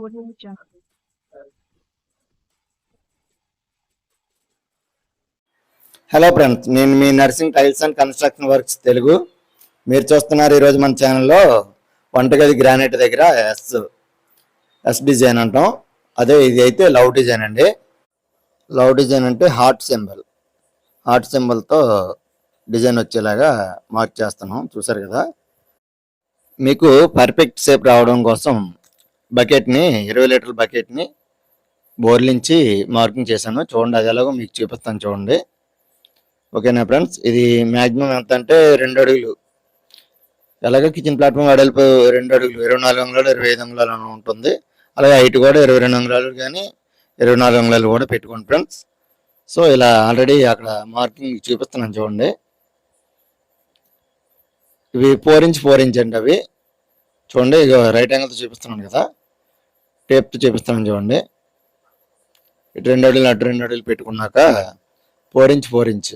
Audio Jungle. Hello friends నేను మీ Narsing tiles and construction works Telugu. మీరు చూస్తున్నారు ఈరోజు మన ఛానల్లో వంటగది గ్రానైట్ దగ్గర ఎస్ ఎస్ డిజైన్ అంటాం. అదే ఇది అయితే లవ్ డిజైన్ అండి. లవ్ డిజైన్ అంటే హార్ట్ సింబల్. హార్ట్ సింబల్తో డిజైన్ వచ్చేలాగా మార్క్ చేస్తున్నాం. చూసారు కదా? మీకు పర్ఫెక్ట్ షేప్ రావడం కోసం బకెట్ని ఇరవై లీటర్ల బకెట్ని బోర్లించి మార్కింగ్ చేశాను. చూడండి అది ఎలాగో మీకు చూపిస్తాను చూడండి. ఓకేనా ఫ్రెండ్స్? ఇది మ్యాక్సిమం ఎంత అంటే రెండు అడుగులు. ఎలాగో కిచెన్ ప్లాట్ఫామ్ వెడల్పు రెండు అడుగులు. ఇరవై నాలుగు అంగుళాలు ఇరవై ఐదు అంగుళాలు ఉంటుంది. అలాగే హైట్ కూడా ఇరవై రెండు అంగుళాలు కానీ ఇరవై నాలుగు అంగుళాలు కూడా పెట్టుకోండి ఫ్రెండ్స్. సో ఇలా ఆల్రెడీ అక్కడ మార్కింగ్ చూపిస్తున్నాను చూడండి. ఇవి ఫోర్ ఇంచ్ ఫోర్ ఇంచ్ అండి అవి. చూడండి ఇక రైట్ యాంగిల్తో చూపిస్తున్నాను కదా. టేప్తో చూపిస్తున్నాను చూడండి. ఇటు రెండు అడుగులు అటు రెండు అడుగులు పెట్టుకున్నాక ఫోర్ ఇంచ్ ఫోర్ ఇంచ్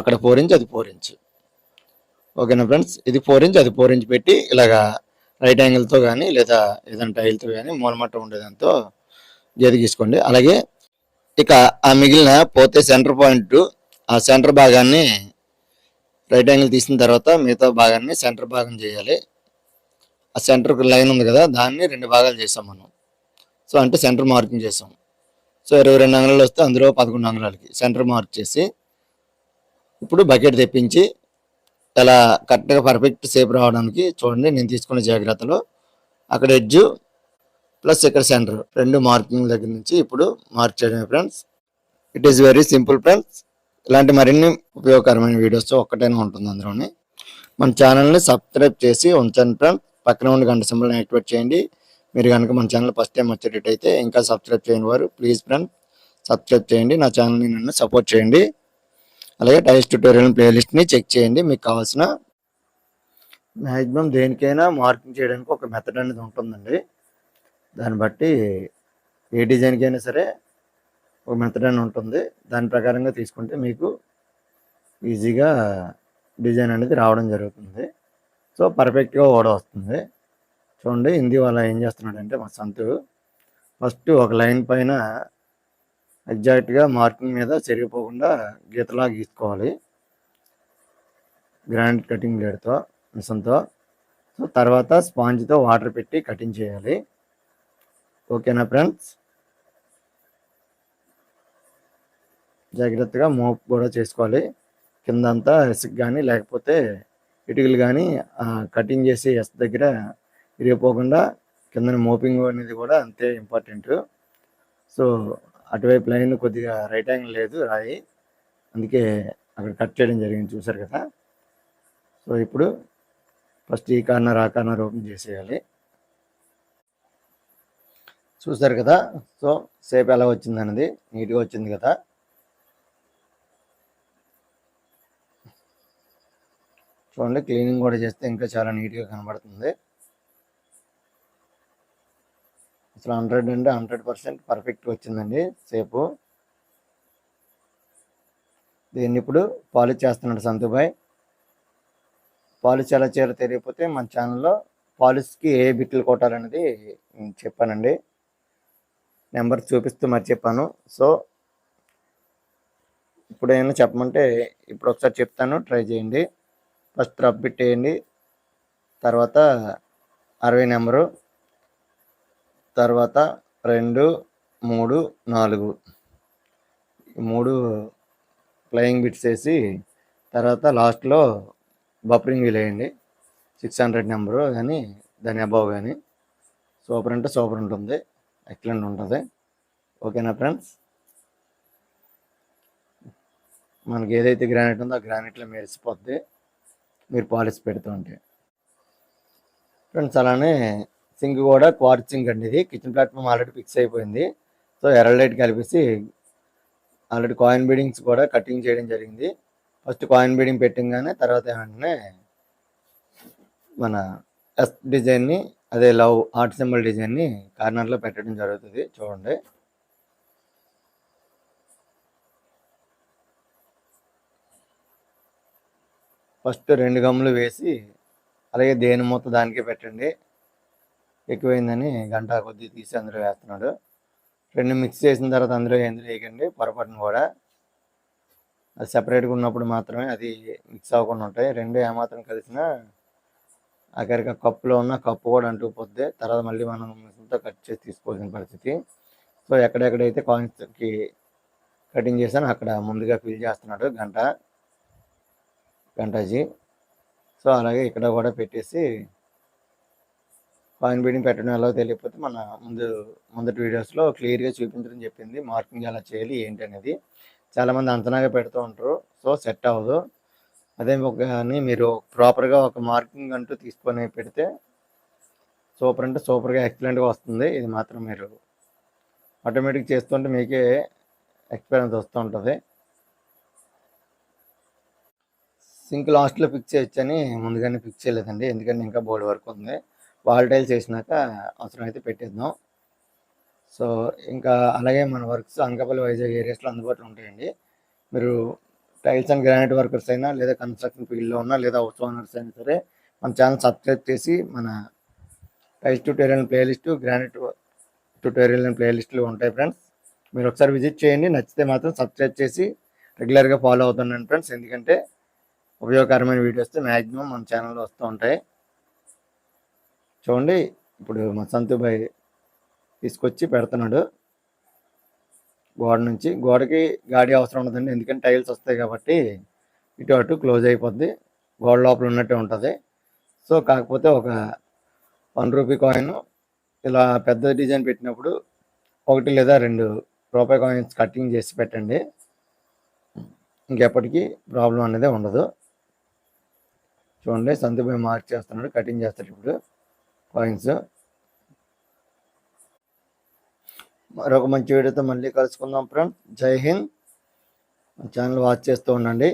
అక్కడ ఫోర్ ఇంచ్ అది ఫోర్ ఇంచ్ ఓకేనా ఫ్రెండ్స్? ఇది ఫోర్ ఇంచ్ అది ఫోర్ ఇంచ్ పెట్టి ఇలాగా రైట్ యాంగిల్తో కానీ లేదా ఏదైనా టైల్తో కానీ మూలమట్ట ఉండేదాంతో గీత గీసుకోండి. అలాగే ఇక ఆ మిగిలిన పోతే సెంటర్ పాయింట్ ఆ సెంటర్ భాగాన్ని రైట్ యాంగిల్ తీసిన తర్వాత మిగతా భాగాన్ని సెంటర్ భాగం చేయాలి. ఆ సెంటర్ లైన్ ఉంది కదా దాన్ని రెండు భాగాలు చేసాం మనం. సో అంటే సెంటర్ మార్కింగ్ చేసాం సో ఇరవై రెండు అంగుళాలు వస్తే అందులో పదకొండు అంగుళాలకి సెంటర్ మార్క్ చేసి ఇప్పుడు బకెట్ తెప్పించి ఇలా కరెక్ట్గా పర్ఫెక్ట్ షేప్ రావడానికి చూడండి నేను తీసుకున్న జాగ్రత్తలు అక్కడ ఎడ్జ్ ప్లస్ ఇక్కడ సెంటర్ రెండు మార్కింగ్ దగ్గర నుంచి ఇప్పుడు మార్క్ చేయడమే friends it is very simple friends ఇలాంటి మరిన్ని ఉపయోగకరమైన వీడియోస్ ఒక్కటైనా ఉంటుంది అందులోని. మన ఛానల్ని సబ్స్క్రైబ్ చేసి ఉంచండి ఫ్రెండ్స్ పక్కన ఉండి గంట సింబల్ని యాక్టివేట్ చేయండి. మీరు కనుక మన ఛానల్ ఫస్ట్ టైం వచ్చేటట్టయితే ఇంకా సబ్స్క్రైబ్ చేయని వారు ప్లీజ్ ఫ్రెండ్ సబ్స్క్రైబ్ చేయండి. నా ఛానల్ని నన్ను సపోర్ట్ చేయండి. అలాగే టైల్స్ ట్యూటోరియల్ ప్లేలిస్ట్ని చెక్ చేయండి. మీకు కావాల్సిన మ్యాక్సిమం దేనికైనా మార్కింగ్ చేయడానికి ఒక మెథడ్ అనేది ఉంటుందండి. దాన్ని బట్టి ఏ డిజైన్కైనా సరే ఒక మెథడ్ అని ఉంటుంది. దాని ప్రకారంగా తీసుకుంటే మీకు ఈజీగా డిజైన్ అనేది రావడం జరుగుతుంది. సో పర్ఫెక్ట్గా ఓడ వస్తుంది. చూడండి హిందీ వాళ్ళ ఏం చేస్తున్నాడంటే మా సంతు ఫస్ట్ ఒక లైన్ పైన ఎగ్జాక్ట్గా మార్కింగ్ మీద చెరిగిపోకుండా గీతలా గీసుకోవాలి. గ్రాండ్ కటింగ్ బ్లేడ్తో మిషన్తో. సో తర్వాత స్పాంజ్తో వాటర్ పెట్టి కటింగ్ చేయాలి. ఓకేనా ఫ్రెండ్స్? జాగ్రత్తగా మోప్ కూడా చేసుకోవాలి. కిందంతా ఇసుక కానీ లేకపోతే ఇటుకలు కానీ కటింగ్ చేసి ఎస్ దగ్గర విరిగిపోకుండా కింద మోపింగ్ అనేది కూడా అంతే ఇంపార్టెంట్. సో అటువైపు లైన్ కొద్దిగా రైట్ యాంగిల్ లేదు రాయి. అందుకే అక్కడ కట్ చేయడం జరిగింది చూసారు కదా. సో ఇప్పుడు ఫస్ట్ ఈ కార్నర్ ఆ కార్నర్ ఓపెన్ చేసేయాలి. చూసారు కదా? సో సేపు ఎలా వచ్చింది అన్నది నీట్గా వచ్చింది కదా? చూడండి క్లీనింగ్ కూడా చేస్తే ఇంకా చాలా నీట్గా కనబడుతుంది. అసలు హండ్రెడ్ అంటే హండ్రెడ్ పర్సెంట్ పర్ఫెక్ట్ వచ్చిందండి సేపు. దీన్ని ఇప్పుడు పాలిష్ చేస్తున్నాడు సంతుబాయ్ పాలిష్ ఎలా చేయాలో తెలియకపోతే మన ఛానల్లో పాలిష్కి ఏ బిట్లు కొట్టాలనేది చెప్పానండి. నెంబర్ చూపిస్తూ మరి చెప్పాను. సో ఇప్పుడు ఏమైనా చెప్పమంటే ఇప్పుడు ఒకసారి చెప్తాను ట్రై చేయండి. ఫస్ట్ రబ్ పెట్టేయండి తర్వాత అరవై నెంబరు. తర్వాత రెండు మూడు నాలుగు. మూడు ఫ్లయింగ్ బిట్స్ వేసి తర్వాత లాస్ట్లో బఫరింగ్ వీల్ వేయండి. సిక్స్ హండ్రెడ్ నెంబరు కానీ దాని అబౌవ్ కానీ. సూపర్ అంటే సూపర్ ఉంటుంది. ఎక్సలెంట్ ఉంటుంది. ఓకేనా ఫ్రెండ్స్? మనకి ఏదైతే గ్రానైట్ ఉందో ఆ గ్రానైట్లో మెరిసిపోద్ది. మీరు పాలిష్ పెడుతూ ఉంటే. ఫ్రెండ్స్ అలానే సింక్ కూడా క్వార్ట్ సింక్ అండి ఇది. కిచెన్ ప్లాట్ఫామ్ ఆల్రెడీ ఫిక్స్ అయిపోయింది. సో ఎర్ర లైట్ కలిపేసి ఆల్రెడీ కాయిన్ బీడింగ్స్ కూడా కటింగ్ చేయడం జరిగింది. ఫస్ట్ కాయిన్ బీడింగ్ పెట్టంగానే తర్వాత వెంటనే మన ఎస్ డిజైన్ని అదే లవ్ ఆర్ట్ సింబల్ డిజైన్ని కార్నర్లో పెట్టడం జరుగుతుంది. చూడండి. ఫస్ట్ రెండు గమ్ములు వేసి అలాగే దేని మూత దానికే పెట్టండి. ఎక్కువైందని గంట కొద్ది తీసి అందులో వేస్తున్నాడు. రెండు మిక్స్ చేసిన తర్వాత అందులో ఎందులో వేయకండి పొరపాటును కూడా. అది సపరేట్గా ఉన్నప్పుడు మాత్రమే అది మిక్స్ అవ్వకుండా ఉంటాయి. రెండు ఏమాత్రం కలిసినా ఆఖరికి ఆ కప్పులో ఉన్న కప్పు కూడా అంటుకుపోద్ది. తర్వాత మళ్ళీ మనం మిషన్తో కట్ చేసి తీసుకోవాల్సిన పరిస్థితి. సో ఎక్కడెక్కడైతే కాయిన్స్కి కటింగ్ చేశాను అక్కడ ముందుగా ఫిల్ చేస్తున్నాడు గంట. గంటాజీ. సో అలాగే ఇక్కడ కూడా పెట్టేసి కాయిన్ బీడింగ్ పెట్టడం ఎలా తెలియకపోతే మన ముందు ముందటి వీడియోస్లో క్లియర్గా చూపించడం చెప్పింది. మార్కింగ్ ఎలా చేయాలి ఏంటి అనేది చాలామంది అంతనాగా పెడుతూ ఉంటారు. సో సెట్ అవ్వదు. అదే ఒక కానీ మీరు ప్రాపర్గా ఒక మార్కింగ్ అంటూ తీసుకొని పెడితే సూపర్ అంటే సూపర్గా ఎక్సలెంట్గా వస్తుంది. ఇది మాత్రం మీరు ఆటోమేటిక్ చేస్తుంటే మీకే ఎక్స్పీరియన్స్ వస్తూ ఉంటుంది. సింక్ లాస్ట్లో ఫిక్స్ చేయొచ్చని ముందుగానే ఫిక్స్ చేయలేదండి. ఎందుకంటే ఇంకా బోర్డ్ వర్క్ ఉంది. వాల్ టైల్స్ వేసినాక అవసరమైతే పెట్టేద్దాం. సో ఇంకా అలాగే మన వర్క్స్ అనకాపల్లి వైజాగ్ ఏరియాస్లో అందుబాటులో ఉంటాయండి. మీరు టైల్స్ అండ్ గ్రానైట్ వర్కర్స్ అయినా లేదా కన్స్ట్రక్షన్ ఫీల్డ్లో ఉన్నా లేదా హౌస్ ఓనర్స్ అయినా సరే మన ఛానల్ సబ్స్క్రైబ్ చేసి మన tiles tutorial playlist granite tutorial and ప్లేలిస్టులు ఉంటాయి ఫ్రెండ్స్. మీరు ఒకసారి విజిట్ చేయండి. నచ్చితే మాత్రం సబ్స్క్రైబ్ చేసి రెగ్యులర్గా ఫాలో అవుతున్నాను ఫ్రెండ్స్. ఎందుకంటే ఉపయోగకరమైన వీడియోస్ మ్యాక్సిమం మన ఛానల్లో వస్తూ ఉంటాయి. చూడండి ఇప్పుడు మా సంతుబాయ్ తీసుకొచ్చి పెడుతున్నాడు. గోడ నుంచి గోడకి గాడి అవసరం ఉండదండి ఎందుకంటే టైల్స్ వస్తాయి కాబట్టి ఇటు అటు క్లోజ్ అయిపోద్ది. గోడ లోపల ఉన్నట్టే ఉంటుంది. సో కాకపోతే ఒక వన్ రూపీ కాయిన్ ఇలా పెద్ద డిజైన్ పెట్టినప్పుడు ఒకటి లేదా రెండు రూపాయి కాయిన్స్ కటింగ్ చేసి పెట్టండి. ఇంకెప్పటికీ ప్రాబ్లం అనేది ఉండదు. చూడండి సంతుబాయ్ మార్క్ చేస్తున్నాడు కటింగ్ చేస్తాడు ఇప్పుడు. కాయిన్స్ మరొక మంచి వీడియోతో మళ్ళీ కలుసుకుందాం ఫ్రెండ్ జై హింద్. ఛానల్ వాచ్ చేస్తూ ఉండండి.